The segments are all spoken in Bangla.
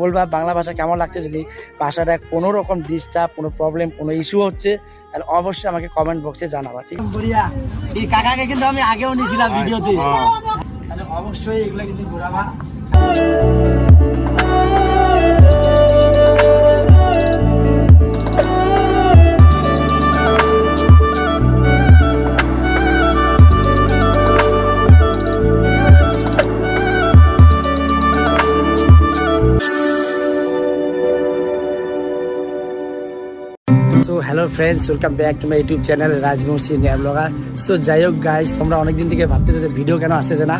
বলবা বাংলা ভাষা কেমন লাগছে যদি ভাষাটা কোনো রকম ডিস্টার্ব কোনো প্রবলেম কোনো ইস্যু হচ্ছে তাহলে অবশ্যই আমাকে কমেন্ট বক্সে জানাবা ঠিক? এই কাকাকে কিন্তু আমি আগেও নিয়েছিলাম ভিডিওতে। তাহলে অবশ্যই এগুলো কিন্তু ঘোরাবা। So hello friends welcome back to my YouTube channel Rajbanshi blogger so যাই হোক গাইজ তোমরা অনেকদিন থেকে ভাবতেছো যে ভিডিও কেন আসতেছে না?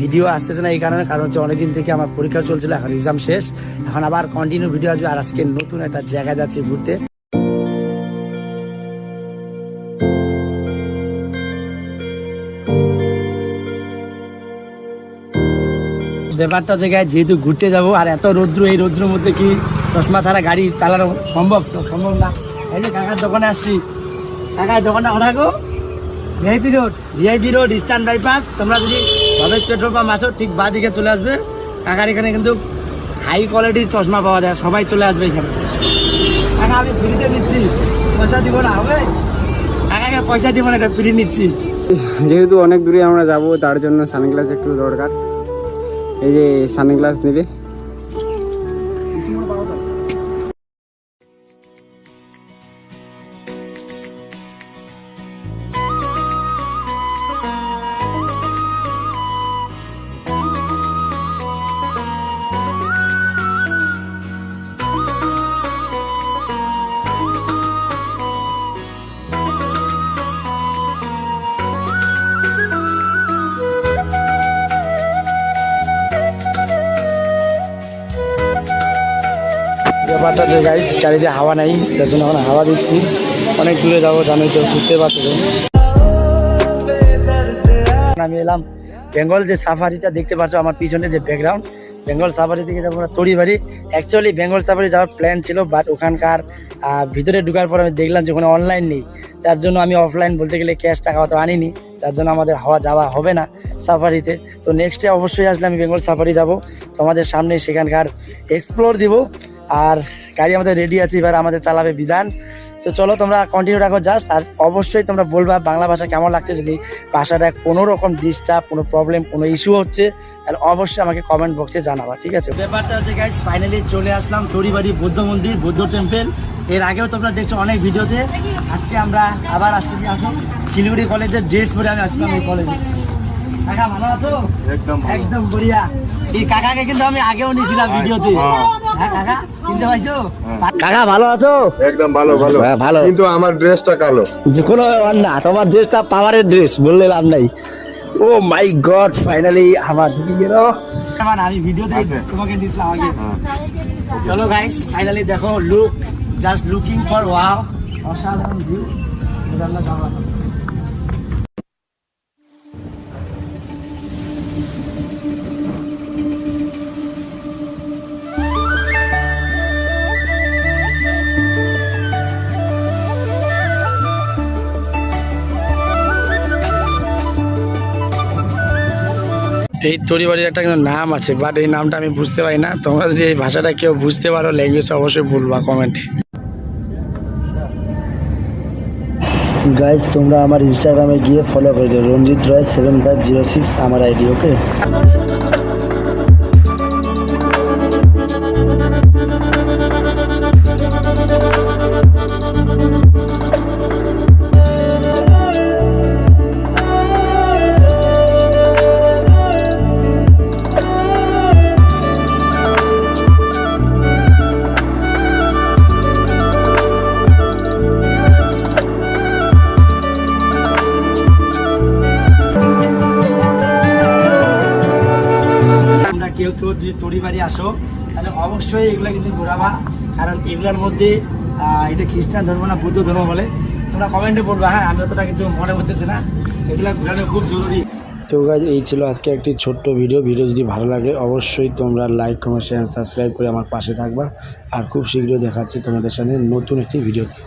ভিডিও আসতেছে না এই কারণে, কারণ হচ্ছে অনেকদিন থেকে আমার পরীক্ষা চলছিল, এখন এক্সাম শেষ। এখন আবার কন্টিনিউ ভিডিও আসবে আর আজকে নতুন একটা জায়গা যাচ্ছি ঘুরতে। ব্যাপারটা হচ্ছে গায়ে যেহেতু ঘুরতে যাব, আর এত রৌদ্র, এই রৌদ্রের মধ্যে কি চশমা ছাড়া গাড়ি চালানো সম্ভব? তো সম্ভব না। এই যে কাকার দোকানে আসছি। কাকার দোকানটা কোথায় গো? VIP road. VIP road eastern bypass. তোমরা যদি ভবেশ পেট্রোল পাম্প আসো ঠিক বা দিকে চলে আসবে। কাকার এখানে কিন্তু হাই কোয়ালিটির চশমা পাওয়া যায়। সবাই চলে আসবে এখানে। কাকা আমি ফ্রিতে নিচ্ছি পয়সা দিব না হবে? কাকাকে পয়সা দিব না এটা ফ্রি নিচ্ছি। যেহেতু অনেক দূরে আমরা যাব তার জন্য সানগ্লাস একটু দরকার। এই যে সানগ্লাস নেবে। যে গাইস গাড়িতে হাওয়া নাই, তার জন্য এখন হাওয়া দিচ্ছি। অনেক দূরে যাব, জানোই তো বুঝতে পারছ। আমি এলাম বেঙ্গল, যে সাফারিটা দেখতে পাচ্ছ আমার পিছনে যে ব্যাকগ্রাউন্ড বেঙ্গল সাফারি থেকে যাব তড়িবাড়ি অ্যাকচুয়ালি বেঙ্গল সাফারি যাওয়ার প্ল্যান ছিল বাট ওখানকার ভিতরে ঢোকার পর আমি দেখলাম যে ওখানে অনলাইন নেই। তার জন্য আমি অফলাইন বলতে গেলে ক্যাশ টাকা অত আনিনি। তার জন্য আমাদের হাওয়া যাওয়া হবে না সাফারিতে। তো নেক্সটে অবশ্যই আসলে আমি বেঙ্গল সাফারি যাব। তো আমাদের সামনে সেখানকার এক্সপ্লোর দিব। আর গাড়ি আমাদের রেডি আছে এবার আমাদের চালাবে বিধান। তো চলো তোমরা কন্টিনিউ রাখো জাস্ট আর অবশ্যই তোমরা বলবা বাংলা ভাষা কেমন লাগছে যদি ভাষাটা কোনো রকম ডিস্টার্ব কোনো প্রবলেম কোনো ইস্যু হচ্ছে তাহলে অবশ্যই আমাকে কমেন্ট বক্সে জানাবা ঠিক আছে? ব্যাপারটা হচ্ছে গাইজ ফাইনালি চলে আসলাম তরিবাড়ি বৌদ্ধ মন্দির বৌদ্ধ টেম্পল এর আগেও তোমরা দেখছ অনেক ভিডিওতে। আজকে আমরা আবার আসতেছি আসো শিলিগুড়ি কলেজের ড্রেস পরে আমি আসলাম এই কলেজে। ভালো আছো? একদম একদম বড়িয়া। এই কাকাকে কিন্তু আমি আগেও নিয়েছিলাম ভিডিওতে। হ্যাঁ কাকা। পাইছো? কাকা ভালো আছো? একদম ভালো ভালো। হ্যাঁ, ভালো। কিন্তু আমার ড্রেসটা কালো। যে কোনো না তোমার ড্রেসটা পাওয়ারের ড্রেস বললে লাভ নাই। ও মাই গড ফাইনালি আমার ঢুকে গেল। আমি ভিডিওতে তোমাকে দিয়েছিলাম আগে। হ্যাঁ। চলো গাইস ফাইনালি দেখো look just looking for wow অসাধারণ ভিউ এই তরিবাড়ির একটা কিন্তু নাম আছে বাট এই নামটা আমি বুঝতে পারি না। তোমরা যদি এই ভাষাটা কেউ বুঝতে পারো ল্যাঙ্গুয়েজ অবশ্যই বলবা কমেন্টে গাইজ তোমরা আমার ইনস্টাগ্রামে গিয়ে ফলো করে দিও। Ranjit Roy seven five zero six আমার আইডি ওকে যদি তরি বাড়ি আসো, তাহলে অবশ্যই এগুলো কিন্তু ঘোরাবা। কারণ এগুলোর মধ্যে এটা খ্রিস্টান ধর্ম না বুদ্ধ ধর্ম বলে। তোমরা কমেন্টে বলবা হ্যাঁ আমি অতটা কিন্তু মনে করতেছি না। এগুলো ঘোরানো খুব জরুরি। তো গাইজ এই ছিল আজকে একটি ছোট্ট ভিডিও ভিডিও যদি ভালো লাগে, অবশ্যই তোমরা লাইক কমেন্ট শেয়ার সাবস্ক্রাইব করে আমার পাশে থাকবা। আর খুব শীঘ্রই দেখাচ্ছি তোমাদের সামনে নতুন একটি ভিডিওতে